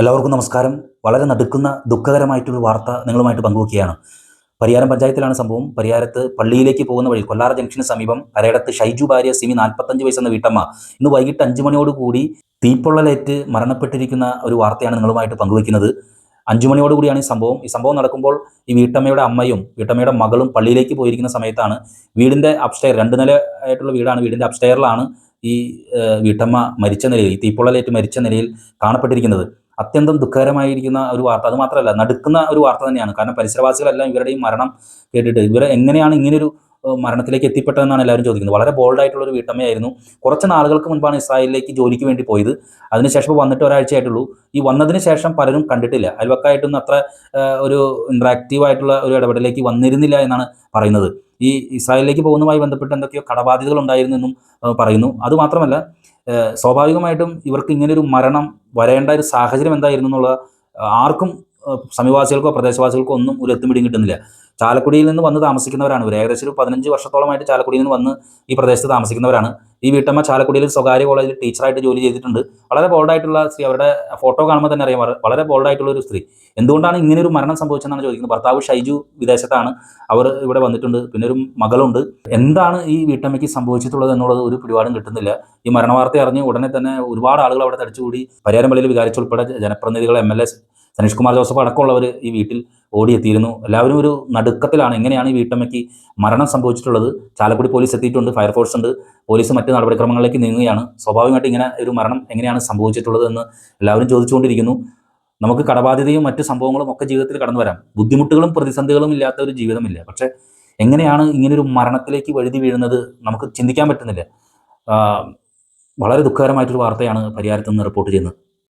എല്ലാവർക്കും നമസ്കാരം. വളരെ നടുക്കുന്ന ദുഃഖകരമായിട്ടൊരു വാർത്ത നിങ്ങളുമായിട്ട് പങ്കുവയ്ക്കുകയാണ് പരിയാരം പഞ്ചായത്തിലാണ് സംഭവം. പരിയാരത്ത് പള്ളിയിലേക്ക് പോകുന്ന വഴി കൊല്ലാറ ജംഗ്ഷന് സമീപം അരയിടത്ത് ഷൈജു ഭാര്യ സിമി നാൽപ്പത്തഞ്ച് വയസ്സെന്ന വീട്ടമ്മ ഇന്ന് വൈകിട്ട് അഞ്ചു മണിയോടുകൂടി തീപ്പൊള്ളലേറ്റ് മരണപ്പെട്ടിരിക്കുന്ന ഒരു വാർത്തയാണ് നിങ്ങളുമായിട്ട് പങ്കുവയ്ക്കുന്നത് അഞ്ചു മണിയോടുകൂടിയാണ് ഈ സംഭവം. ഈ സംഭവം നടക്കുമ്പോൾ ഈ വീട്ടമ്മയുടെ അമ്മയും വീട്ടമ്മയുടെ മകളും പള്ളിയിലേക്ക് പോയിരിക്കുന്ന സമയത്താണ് വീടിന്റെ അപ്സ്റ്റെയർ രണ്ട് നില ആയിട്ടുള്ള വീടാണ്. വീടിന്റെ അപ്സ്റ്റെയറിലാണ് ഈ വീട്ടമ്മ മരിച്ച നിലയിൽ തീപ്പൊള്ളലേറ്റ് മരിച്ച നിലയിൽ കാണപ്പെട്ടിരിക്കുന്നത്. അത്യന്തം ദുഃഖകരമായിരിക്കുന്ന ഒരു വാർത്ത. അത് മാത്രമല്ല നടുക്കുന്ന ഒരു വാർത്ത തന്നെയാണ്. കാരണം പരിസരവാസികളെല്ലാം ഇവരുടെയും മരണം കേട്ടിട്ട് ഇവർ എങ്ങനെയാണ് ഇങ്ങനൊരു മരണത്തിലേക്ക് എത്തിപ്പെട്ടതെന്നാണ് എല്ലാവരും ചോദിക്കുന്നത്. വളരെ ബോൾഡ് ആയിട്ടുള്ള ഒരു വീട്ടമ്മയായിരുന്നു. കുറച്ച് നാളുകൾക്ക് മുൻപാണ് ഇസ്രായേലിലേക്ക് ജോലിക്ക് വേണ്ടി പോയത്. അതിനുശേഷം വന്നിട്ട് ഒരാഴ്ചയായിട്ടുള്ളൂ. ഈ വന്നതിന് ശേഷം പലരും കണ്ടിട്ടില്ല. അയൽവക്കായിട്ടൊന്നും അത്ര ഒരു ഇൻട്രാക്റ്റീവ് ആയിട്ടുള്ള ഒരു ഇടപെടലേക്ക് വന്നിരുന്നില്ല എന്നാണ് പറയുന്നത്. ഈ ഇസ്രായേലിലേക്ക് പോകുന്നതുമായി ബന്ധപ്പെട്ട് എന്തൊക്കെയോ കടബാധ്യതകൾ ഉണ്ടായിരുന്നു എന്നും പറയുന്നു. അതുമാത്രമല്ല സ്വാഭാവികമായിട്ടും ഇവർക്ക് ഇങ്ങനെ ഒരു മരണം വരേണ്ട ഒരു സാഹചര്യം എന്തായിരുന്നു എന്നുള്ള ആർക്കും സമീപവാസികൾക്കോ പ്രദേശവാസികൾക്കോ ഒന്നും ഒരു എത്തുമിടിയും കിട്ടുന്നില്ല. ചാലക്കുടിയിൽ നിന്ന് വന്ന് താമസിക്കുന്നവരാണ്. ഇവർ ഏകദേശം ഒരു പതിനഞ്ച് വർഷത്തോളമായിട്ട് ചാലക്കുടിയിൽ നിന്ന് വന്ന് ഈ പ്രദേശത്ത് താമസിക്കുന്നവരാണ്. ഈ വീട്ടമ്മ ചാലക്കുടിയിൽ സ്വകാര്യ കോളേജിൽ ടീച്ചറായിട്ട് ജോലി ചെയ്തിട്ടുണ്ട്. വളരെ ബോൾഡായിട്ടുള്ള സ്ത്രീ. അവരുടെ ഫോട്ടോ കാണുമ്പോൾ തന്നെ അറിയാം. വളരെ- ബോൾഡായിട്ടുള്ള ഒരു സ്ത്രീ. എന്തുകൊണ്ടാണ് ഇങ്ങനെ ഒരു മരണം സംഭവിച്ചതെന്നാണ് ചോദിക്കുന്നത്. ഭർത്താവ് ഷൈജു വിദേശത്താണ്. അവർ ഇവിടെ വന്നിട്ടുണ്ട്. പിന്നെ ഒരു മകളുണ്ട്. എന്താണ് ഈ വീട്ടമ്മയ്ക്ക് സംഭവിച്ചിട്ടുള്ളത് എന്നുള്ളത് ഒരു പിടിപാടും കിട്ടുന്നില്ല. ഈ മരണവാർത്ത അറിഞ്ഞ് ഉടനെ തന്നെ ഒരുപാട് ആളുകൾ അവിടെ തടിച്ചുകൂടി. പരിയാരം വിളിയിൽ വികാരിച്ചുൾപ്പെടെ ജനപ്രതിനിധികൾ M L A Saneesh Kumar Joseph അടക്കമുള്ളവർ ഈ വീട്ടിൽ ഓടിയെത്തിയിരുന്നു. എല്ലാവരും ഒരു നടുക്കത്തിലാണ്. എങ്ങനെയാണ് ഈ വീട്ടമ്മയ്ക്ക് മരണം സംഭവിച്ചിട്ടുള്ളത്? ചാലക്കുടി പോലീസ് എത്തിയിട്ടുണ്ട് ഫയർഫോഴ്സ് ഉണ്ട്. പോലീസ് മറ്റ് നടപടിക്രമങ്ങളിലേക്ക് നീങ്ങുകയാണ്. സ്വാഭാവികമായിട്ട് ഇങ്ങനെ ഒരു മരണം എങ്ങനെയാണ് സംഭവിച്ചിട്ടുള്ളത് എന്ന് എല്ലാവരും ചോദിച്ചുകൊണ്ടിരിക്കുന്നു. നമുക്ക് കടബാധ്യതയും മറ്റ് സംഭവങ്ങളും ഒക്കെ ജീവിതത്തിൽ കടന്നു വരാം. ബുദ്ധിമുട്ടുകളും പ്രതിസന്ധികളും ഇല്ലാത്ത ഒരു ജീവിതമില്ല. പക്ഷെ എങ്ങനെയാണ് ഇങ്ങനൊരു മരണത്തിലേക്ക് വഴുതി വീഴുന്നത് നമുക്ക് ചിന്തിക്കാൻ പറ്റുന്നില്ല. വളരെ ദുഃഖകരമായിട്ടൊരു വാർത്തയാണ് പരിഹാരത്ത് നിന്ന് റിപ്പോർട്ട് ചെയ്യുന്നത്.